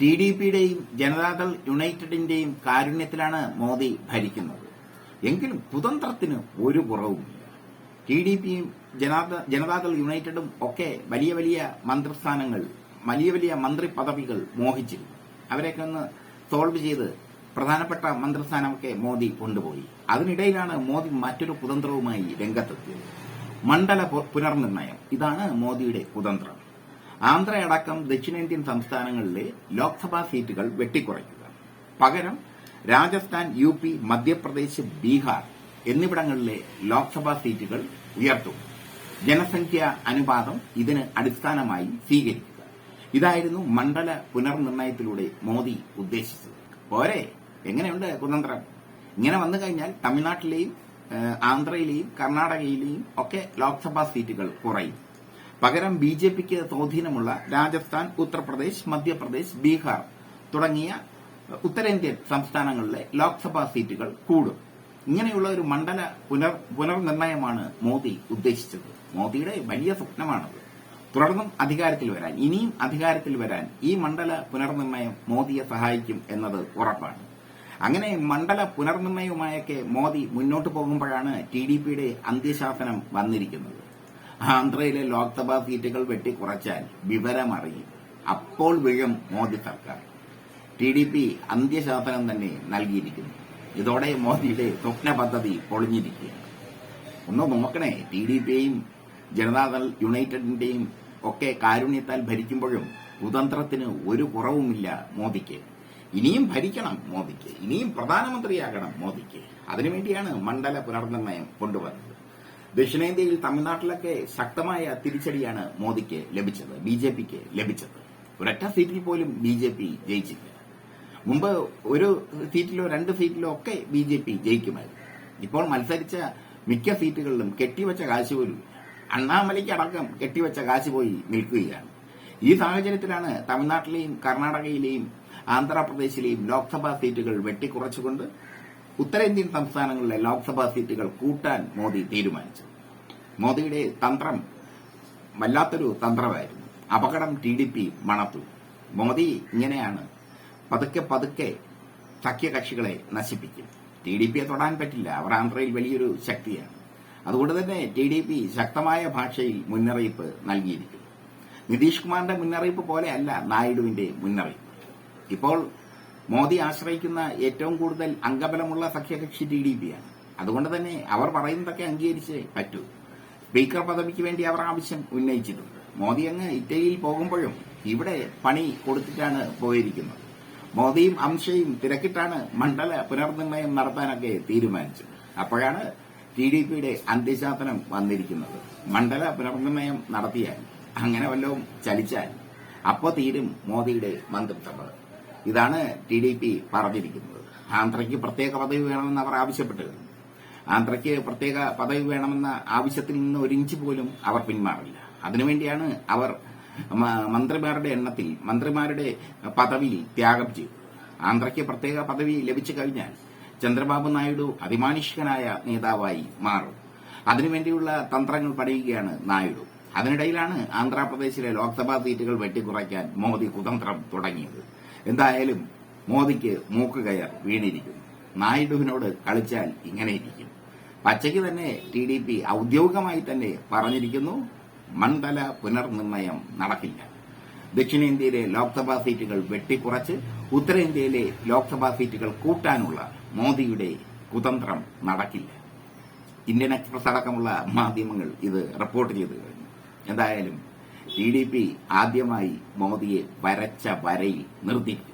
T D പിയുടെയും ജനതാദൾ യുണൈറ്റഡിന്റെയും കാരുണ്യത്തിലാണ് മോദി ഭരിക്കുന്നത്. എങ്കിലും കുതന്ത്രത്തിന് ഒരു കുറവുമില്ല ടി ഡി പിയും ജനതാദൾ യുണൈറ്റഡും ഒക്കെ വലിയ വലിയ മന്ത്രിസ്ഥാനങ്ങൾ വലിയ വലിയ മന്ത്രി പദവികൾ മോഹിച്ചിരുന്നു. അവരെയൊക്കെ ഒന്ന് സോൾവ് ചെയ്ത് പ്രധാനപ്പെട്ട മന്ത്രിസ്ഥാനമൊക്കെ മോദി കൊണ്ടുപോയി. അതിനിടയിലാണ് മോദി മറ്റൊരു കുതന്ത്രവുമായി രംഗത്തെത്തിയത്. മണ്ഡല പുനർനിർണയം. ഇതാണ് മോദിയുടെ കുതന്ത്രം. ആന്ധ്രയടക്കം ദക്ഷിണേന്ത്യൻ സംസ്ഥാനങ്ങളിലെ ലോക്സഭാ സീറ്റുകൾ വെട്ടിക്കുറയ്ക്കുക. പകരം രാജസ്ഥാൻ യു പി മധ്യപ്രദേശ് ബീഹാർ എന്നിവിടങ്ങളിലെ ലോക്സഭാ സീറ്റുകൾ ഉയർത്തും. ജനസംഖ്യ അനുപാതം ഇതിന് അടിസ്ഥാനമായി സ്വീകരിക്കുക. ഇതായിരുന്നു മണ്ഡല പുനർനിർണയത്തിലൂടെ മോദി ഉദ്ദേശിച്ചത്. പോരെ? എങ്ങനെയുണ്ട് കുതന്ത്രം? ഇങ്ങനെ വന്നു കഴിഞ്ഞാൽ തമിഴ്നാട്ടിലെയും ആന്ധ്രയിലെയും കർണാടകയിലെയും ഒക്കെ ലോക്സഭാ സീറ്റുകൾ കുറയും. പകരം ബി ജെ പിക്ക് സ്വാധീനമുള്ള രാജസ്ഥാൻ ഉത്തർപ്രദേശ് മധ്യപ്രദേശ് ബീഹാർ തുടങ്ങിയ ഉത്തരേന്ത്യൻ സംസ്ഥാനങ്ങളിലെ ലോക്സഭാ സീറ്റുകൾ കൂടും. ഇങ്ങനെയുള്ള ഒരു മണ്ഡല പുനർ പുനർനിർണയമാണ് മോദി ഉദ്ദേശിച്ചത്. മോദിയുടെ വലിയ സ്വപ്നമാണത്. തുടർന്നും അധികാരത്തിൽ വരാൻ ഇനിയും അധികാരത്തിൽ വരാൻ ഈ മണ്ഡല പുനർനിർണയം മോദിയെ സഹായിക്കും എന്നത് ഉറപ്പാണ്. അങ്ങനെ മണ്ഡല പുനർനിർണയവുമായൊക്കെ മോദി മുന്നോട്ട് പോകുമ്പോഴാണ് ടി ഡി പിയുടെ അന്ത്യശാസനം വന്നിരിക്കുന്നത്. ആന്ധ്രയിലെ ലോക്സഭാ സീറ്റുകൾ വെട്ടിക്കുറച്ചാൽ വിവരമറിയും. അപ്പോൾ വീഴും മോദി സർക്കാർ. ടി ഡി പി അന്ത്യശാസനം തന്നെ നൽകിയിരിക്കുന്നു. ഇതോടെ മോദിയുടെ സ്വപ്ന പദ്ധതി പൊളിഞ്ഞിരിക്കുക ഒന്ന് നോക്കണേ ടി ഡി പിയെയും ജനതാദൾ യുണൈറ്റഡിന്റെയും ഒക്കെ കാരുണ്യത്താൽ ഭരിക്കുമ്പോഴും കുതന്ത്രത്തിന് ഒരു കുറവുമില്ല മോദിക്ക്. ഇനിയും ഭരിക്കണം മോദിക്ക്. ഇനിയും പ്രധാനമന്ത്രിയാകണം മോദിക്ക്. അതിനുവേണ്ടിയാണ് മണ്ഡല പുനർനിർണയം കൊണ്ടുവന്നത്. ദക്ഷിണേന്ത്യയിൽ തമിഴ്നാട്ടിലൊക്കെ ശക്തമായ തിരിച്ചടിയാണ് മോദിക്ക് ലഭിച്ചത് ബി ജെ പിക്ക് ലഭിച്ചത്. ഒരൊറ്റ സീറ്റിൽ പോലും ബി ജെ പി ജയിച്ചില്ല. മുമ്പ് ഒരു സീറ്റിലോ രണ്ട് സീറ്റിലോ ഒക്കെ ബി ജെ പി ജയിക്കുമായിരുന്നു. ഇപ്പോൾ മത്സരിച്ച മിക്ക സീറ്റുകളിലും കെട്ടിവെച്ച കാശ് പോലും അണ്ണാമലയ്ക്ക് അണ്ണാമലയ്ക്കടക്കം കെട്ടിവെച്ച കാശ് പോയി നിൽക്കുകയാണ്. ഈ സാഹചര്യത്തിലാണ് തമിഴ്നാട്ടിലെയും കർണാടകയിലെയും ആന്ധ്രാപ്രദേശിലെയും ലോക്സഭാ സീറ്റുകൾ വെട്ടിക്കുറച്ചുകൊണ്ട് ഉത്തരേന്ത്യൻ സംസ്ഥാനങ്ങളിലെ ലോക്സഭാ സീറ്റുകൾ കൂട്ടാൻ മോദി തീരുമാനിച്ചു. മോദിയുടെ തന്ത്രം വല്ലാത്തൊരു തന്ത്രമായിരുന്നു. അപകടം ടി ഡി പി മണത്തു. മോദി ഇങ്ങനെയാണ് പതുക്കെ പതുക്കെ സഖ്യകക്ഷികളെ നശിപ്പിക്കും. ടി ഡി പിയെ തൊടാൻ പറ്റില്ല. അവർ ആന്ധ്രയിൽ വലിയൊരു ശക്തിയാണ്. അതുകൊണ്ട് തന്നെ ടി ഡി പി ശക്തമായ ഭാഷയിൽ മുന്നറിയിപ്പ് നൽകിയിരിക്കുന്നു. നിതീഷ് കുമാറിന്റെ മുന്നറിയിപ്പ് പോലെയല്ല നായിഡുവിന്റെ മുന്നറിയിപ്പ്. ഇപ്പോൾ മോദി ആശ്രയിക്കുന്ന ഏറ്റവും കൂടുതൽ അംഗബലമുള്ള സഖ്യകക്ഷി ടി ഡി പിയാണ് അതുകൊണ്ട് തന്നെ അവർ പറയുന്നതൊക്കെ അംഗീകരിച്ച് പറ്റൂ. സ്പീക്കർ പദവിക്ക് വേണ്ടി അവർ ആവശ്യം ഉന്നയിച്ചിട്ടുണ്ട്. മോദി അങ്ങ് ഇറ്റലിയിൽ പോകുമ്പോഴും ഇവിടെ പണി കൊടുത്തിട്ടാണ് പോയിരിക്കുന്നത്. മോദിയും അംശയും തിരക്കിട്ടാണ് മണ്ഡല പുനർനിർണയം നടത്താനൊക്കെ തീരുമാനിച്ചത്. അപ്പോഴാണ് ടി ഡി പിയുടെ അന്ത്യശാസനം വന്നിരിക്കുന്നത്. മണ്ഡല പുനർനിർണയം നടത്തിയാൽ അങ്ങനെ വല്ലതും ചലിച്ചാൽ അപ്പോ തീരും മോദിയുടെ മന്ത്രിസഭ. ഇതാണ് ടി ഡി പി പറഞ്ഞിരിക്കുന്നത്. ആന്ധ്രയ്ക്ക് പ്രത്യേക പദവി വേണമെന്ന് അവർ ആവശ്യപ്പെട്ടു ആന്ധ്രയ്ക്ക് പ്രത്യേക പദവി വേണമെന്ന ആവശ്യത്തിൽ നിന്ന് ഒരു ഇഞ്ച് പോലും അവർ പിന്മാറില്ല. അതിനുവേണ്ടിയാണ് അവർ മന്ത്രിമാരുടെ എണ്ണത്തിൽ മന്ത്രിമാരുടെ പദവി ത്യാഗം ചെയ്തു ആന്ധ്രയ്ക്ക് പ്രത്യേക പദവി ലഭിച്ചു കഴിഞ്ഞാൽ ചന്ദ്രബാബു നായിഡു അതിമാനുഷികനായ നേതാവായി മാറും. അതിനുവേണ്ടിയുള്ള തന്ത്രങ്ങൾ പണിയുകയാണ് നായിഡു. അതിനിടയിലാണ് ആന്ധ്രാപ്രദേശിലെ ലോക്സഭാ സീറ്റുകൾ വെട്ടിക്കുറയ്ക്കാൻ മോദി കുതന്ത്രം തുടങ്ങിയത്. എന്തായാലും മോദിക്ക് മൂക്ക് മൂക്കുകയർ വീണിരിക്കുന്നു നായിഡുവിനോട് കളിച്ചാൽ ഇങ്ങനെ ഇരിക്കും. പച്ചയ്ക്ക് തന്നെ ടി ഡി പി ഔദ്യോഗികമായി തന്നെ പറഞ്ഞിരിക്കുന്നു മണ്ഡല പുനർനിർണയം നടക്കില്ല. ദക്ഷിണേന്ത്യയിലെ ലോക്സഭാ സീറ്റുകൾ വെട്ടിക്കുറച്ച് ഉത്തരേന്ത്യയിലെ ലോക്സഭാ സീറ്റുകൾ കൂട്ടാനുള്ള മോദിയുടെ കുതന്ത്രം നടക്കില്ല. ഇന്ത്യൻ എക്സ്പ്രസ് അടക്കമുള്ള മാധ്യമങ്ങൾ ഇത് റിപ്പോർട്ട് ചെയ്തു കഴിഞ്ഞു. എന്തായാലും ടി ഡി പി ആദ്യമായി മോദിയെ വരച്ച വരയിൽ നിർത്തിയിരിക്കുന്നു